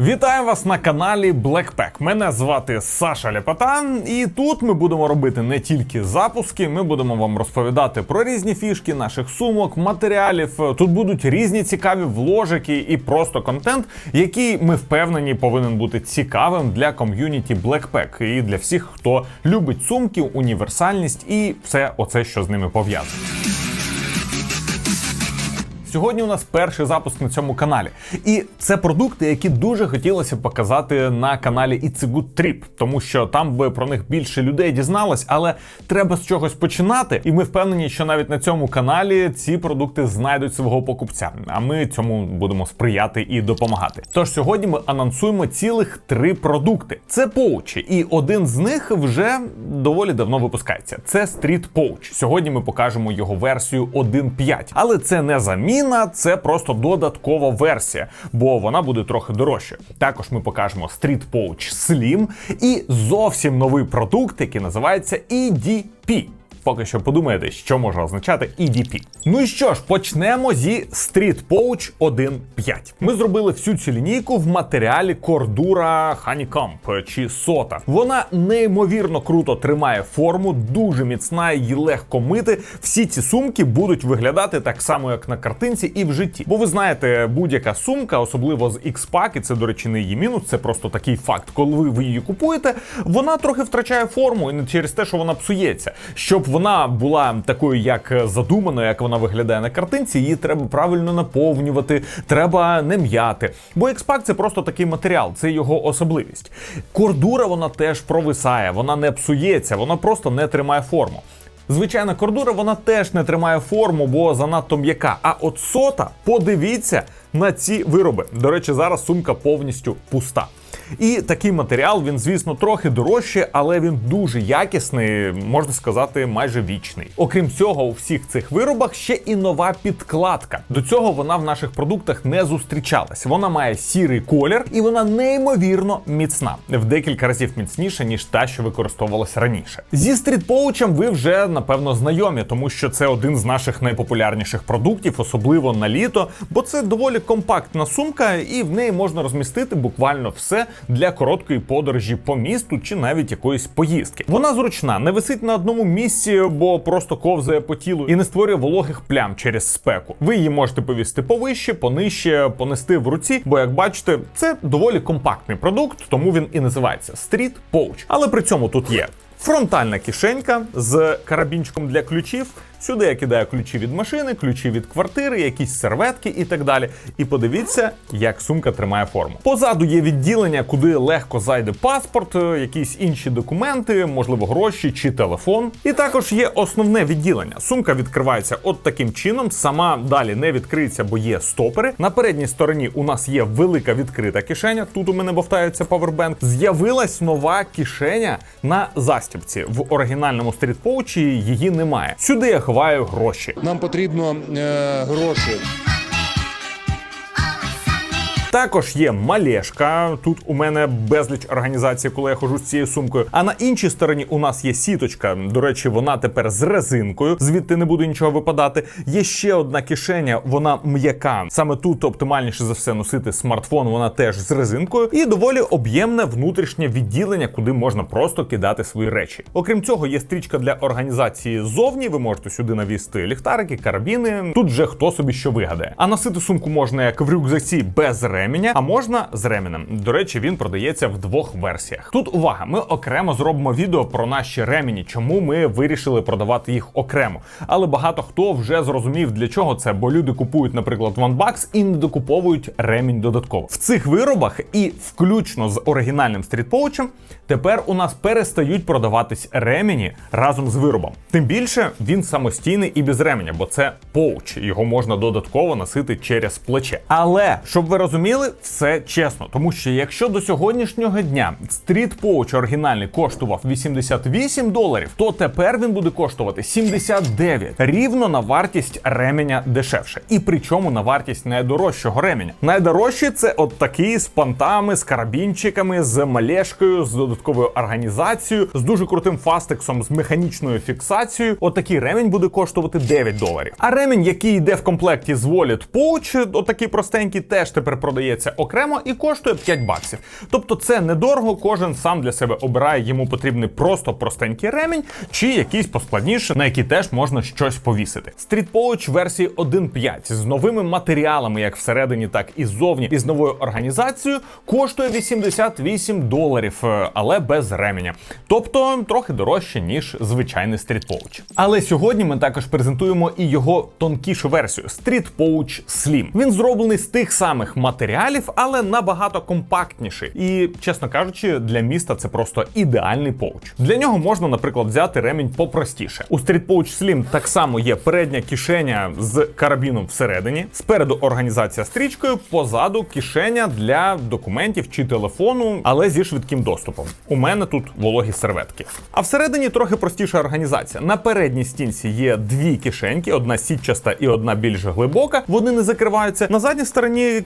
Вітаю вас на каналі Blackpack. Мене звати Саша Ляпотан, і тут ми будемо робити не тільки запуски, ми будемо вам розповідати про різні фішки наших сумок, матеріалів. Тут будуть різні цікаві вложики і просто контент, який ми впевнені повинен бути цікавим для ком'юніті Blackpack і для всіх, хто любить сумки, універсальність і все оце, що з ними пов'язано. Сьогодні у нас перший запуск на цьому каналі, і це продукти, які дуже хотілося показати на каналі It's a Good Trip, тому що там би про них більше людей дізналось, але треба з чогось починати. І ми впевнені, що навіть на цьому каналі ці продукти знайдуть свого покупця. А ми цьому будемо сприяти і допомагати. Тож сьогодні ми анонсуємо цілих три продукти. Це поучі, і один з них вже доволі давно випускається. Це Street Pouch. Сьогодні ми покажемо його версію 1.5. Але це не заміна, це просто додаткова версія, бо вона буде трохи дорожче. Також ми покажемо Street Pouch Slim і зовсім новий продукт, який називається EDP. Поки що подумаєте, що може означати EDP. Ну і що ж, почнемо зі Street Pouch 1.5. Ми зробили всю цю лінійку в матеріалі Cordura Honeycomb чи сота. Вона неймовірно круто тримає форму, дуже міцна і легко мити. Всі ці сумки будуть виглядати так само, як на картинці, і в житті. Бо ви знаєте, будь-яка сумка, особливо з X-Pack, і це, до речі, не її мінус, це просто такий факт. Коли ви її купуєте, вона трохи втрачає форму і не через те, що вона псується. Щоб вона була такою, як задумано, як вона виглядає на картинці, її треба правильно наповнювати, треба не м'яти. Бо X-Pack це просто такий матеріал, це його особливість. Кордура вона теж провисає, вона не псується, вона просто не тримає форму. Звичайна кордура вона теж не тримає форму, бо занадто м'яка. А от сота, подивіться на ці вироби. До речі, зараз сумка повністю пуста. І такий матеріал, він, звісно, трохи дорожчий, але він дуже якісний, можна сказати, майже вічний. Окрім цього, у всіх цих виробах ще і нова підкладка. До цього вона в наших продуктах не зустрічалась. Вона має сірий колір і вона неймовірно міцна, в декілька разів міцніша, ніж та, що використовувалась раніше. Зі стрітпоучем ви вже напевно знайомі, тому що це один з наших найпопулярніших продуктів, особливо на літо, бо це доволі компактна сумка, і в неї можна розмістити буквально все для короткої подорожі по місту чи навіть якоїсь поїздки. Вона зручна, не висить на одному місці, бо просто ковзає по тілу і не створює вологих плям через спеку. Ви її можете повісти повище, понижче, понести в руці, бо як бачите, це доволі компактний продукт, тому він і називається Street Pouch. Але при цьому тут є. Фронтальна кишенька з карабінчиком для ключів. Сюди я кидаю ключі від машини, ключі від квартири, якісь серветки і так далі. І подивіться, як сумка тримає форму. Позаду є відділення, куди легко зайде паспорт, е, якісь інші документи, можливо, гроші чи телефон. І також є основне відділення. Сумка відкривається от таким чином. Сама далі не відкриється, бо є стопери. На передній стороні у нас є велика відкрита кишеня. Тут у мене бовтається павербенк. З'явилась нова кишеня на застібці. В оригінальному стрітпоучі її немає. Сюди я ховаю гроші. Нам потрібно е, гроші. Також є малешка. Тут у мене безліч організацій, коли я хожу з цією сумкою. А на іншій стороні у нас є сіточка. До речі, вона тепер з резинкою, звідти не буде нічого випадати. Є ще одна кишеня, вона м'яка. Саме тут оптимальніше за все носити смартфон. Вона теж з резинкою, і доволі об'ємне внутрішнє відділення, куди можна просто кидати свої речі. Окрім цього, є стрічка для організації ззовні. Ви можете сюди навісти ліхтарики, карабіни. Тут же хто собі що вигадає. А носити сумку можна як в рюкзаці без ременя, а можна з ременем. До речі, він продається в двох версіях. Тут увага, ми окремо зробимо відео про наші ремені, чому ми вирішили продавати їх окремо. Але багато хто вже зрозумів для чого це, бо люди купують, наприклад, OneBucks і не докуповують ремінь додатково. В цих виробах і включно з оригінальним стрітпоучем, тепер у нас перестають продаватись ремені разом з виробом. Тим більше він самостійний і без ременя, бо це поуч. Його можна додатково носити через плече. Але щоб ви розуміли, все чесно, тому що якщо до сьогоднішнього дня стріт поуч оригінальний коштував 88 доларів, то тепер він буде коштувати 79. рівно на вартість ременя дешевше. І причому на вартість найдорожчого ременя. Найдорожчі це от такі з понтами, з карабінчиками, з малешкою, з додатковою організацією, з дуже крутим фастексом, з механічною фіксацією. Отакий ремінь буде коштувати 9 доларів. А ремінь, який йде в комплекті з Wallet Pouch, отакий простенький, теж тепер продається продається окремо і коштує 5 баксів. Тобто це недорого, кожен сам для себе обирає, йому потрібний просто простенький ремінь чи якийсь поскладніший, на який теж можна щось повісити. Street Pouch версії 1.5 з новими матеріалами, як всередині, так і ззовні, і з новою організацією, коштує 88 доларів, е, але без ременя. Тобто трохи дорожче, ніж звичайний Street Pouch. Але сьогодні ми також презентуємо і його тонкішу версію Street Pouch Slim. Він зроблений з тих самих матеріалів, але набагато компактніший. І, чесно кажучи, для міста це просто ідеальний поуч. Для нього можна, наприклад, взяти ремінь попростіше. У Street Pouch Slim так само є передня кишеня з карабіном всередині, спереду організація стрічкою, позаду кишеня для документів чи телефону, але зі швидким доступом. У мене тут вологі серветки. А всередині трохи простіша організація. На передній стінці є дві кишеньки: одна сітчаста і одна більш глибока. Вони не закриваються. На задній стороні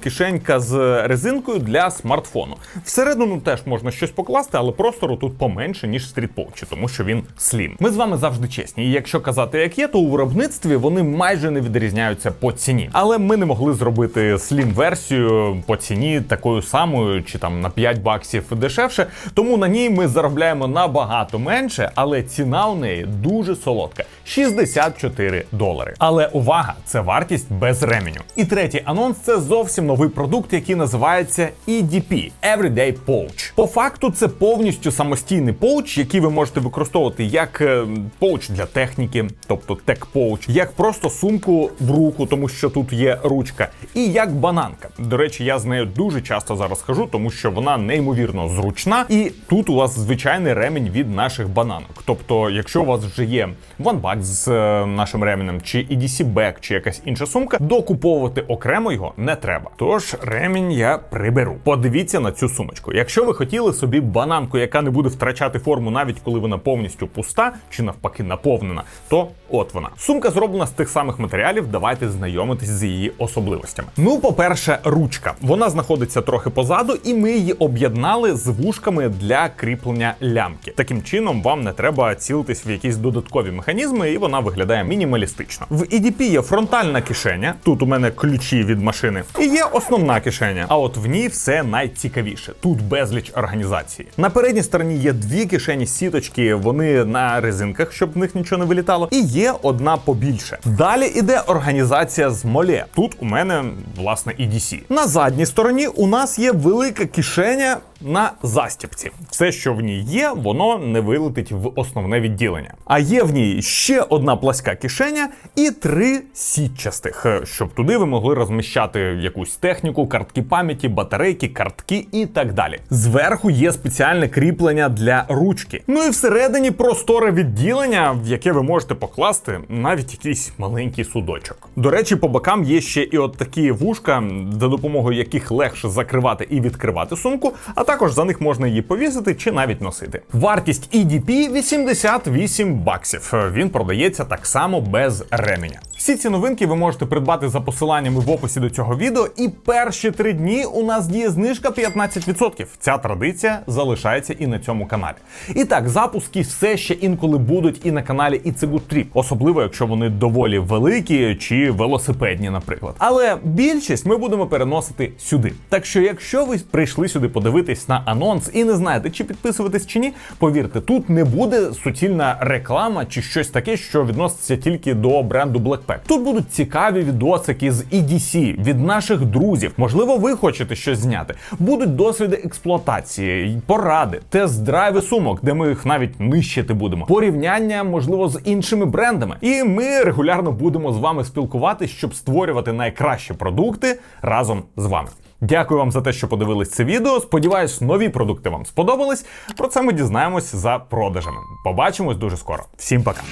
кишенька з резинкою для смартфону. Всередину теж можна щось покласти, але простору тут поменше, ніж в Street тому що він слім. Ми з вами завжди чесні. І якщо казати як є, то у виробництві вони майже не відрізняються по ціні. Але ми не могли зробити слім версію по ціні такою самою, чи там на 5 баксів дешевше. Тому на ній ми заробляємо набагато менше, але ціна у неї дуже солодка 64 долари. Але увага, це вартість без ременю. І третій анонс це зовсім новий продукт, який називається EDP Everyday Pouch. По факту, це повністю самостійний поуч, який ви можете використовувати як е, поуч для техніки, тобто тек поуч, як просто сумку в руку, тому що тут є ручка, і як бананка. До речі, я з нею дуже часто зараз хожу, тому що вона неймовірно зручна, і тут у вас звичайний ремінь від наших бананок. Тобто, якщо у вас вже є OneBag з е, нашим ременем, чи EDC Bag, чи якась інша сумка, докуповувати окремо його не треба. Тож ремінь я приберу. Подивіться на цю сумочку. Якщо ви хотіли собі бананку, яка не буде втрачати форму, навіть коли вона повністю пуста, чи навпаки наповнена, то от вона. Сумка зроблена з тих самих матеріалів. Давайте знайомитись з її особливостями. Ну, по-перше, ручка. Вона знаходиться трохи позаду, і ми її об'єднали з вушками для кріплення лямки. Таким чином, вам не треба цілитись в якісь додаткові механізми, і вона виглядає мінімалістично. В EDP є фронтальна кишеня. Тут у мене ключі від машини, і є основна кишеня. А от в ній все найцікавіше. Тут безліч організації. На передній стороні є дві кишені сіточки, вони на резинках, щоб в них нічого не вилітало. І є одна побільше. Далі іде організація з моле. Тут у мене власне EDC. На задній стороні у нас є велика кишеня. На застіпці. Все, що в ній є, воно не вилетить в основне відділення. А є в ній ще одна пласка кишеня і три сітчастих, е, щоб туди ви могли розміщати якусь техніку, картки пам'яті, батарейки, картки і так далі. Зверху є спеціальне кріплення для ручки. Ну і всередині просторе відділення, в яке ви можете покласти навіть якийсь маленький судочок. До речі, по бокам є ще і от такі вушка, за допомогою яких легше закривати і відкривати сумку, а також за них можна її повісити чи навіть носити. Вартість EDP 88 баксів. Він продається так само без ременя. Всі ці новинки ви можете придбати за посиланнями в описі до цього відео. І перші три дні у нас діє знижка 15%. Ця традиція залишається і на цьому каналі. І так, запуски все ще інколи будуть і на каналі Icegood Trip, особливо якщо вони доволі великі чи велосипедні, наприклад. Але більшість ми будемо переносити сюди. Так що, якщо ви прийшли сюди подивитись на анонс і не знаєте, чи підписуватись чи ні, повірте, тут не буде суцільна реклама чи щось таке, що відноситься тільки до бренду Blackpack. Тут будуть цікаві відосики з EDC від наших друзів. Можливо, ви хочете щось зняти. Будуть досвіди експлуатації, поради, тест-драйви сумок, де ми їх навіть нищити будемо. Порівняння, можливо, з іншими брендами. І ми регулярно будемо з вами спілкуватись, щоб створювати найкращі продукти разом з вами. Дякую вам за те, що подивились це відео. Сподіваюсь, нові продукти вам сподобались. Про це ми дізнаємось за продажами. Побачимось дуже скоро. Всім пока.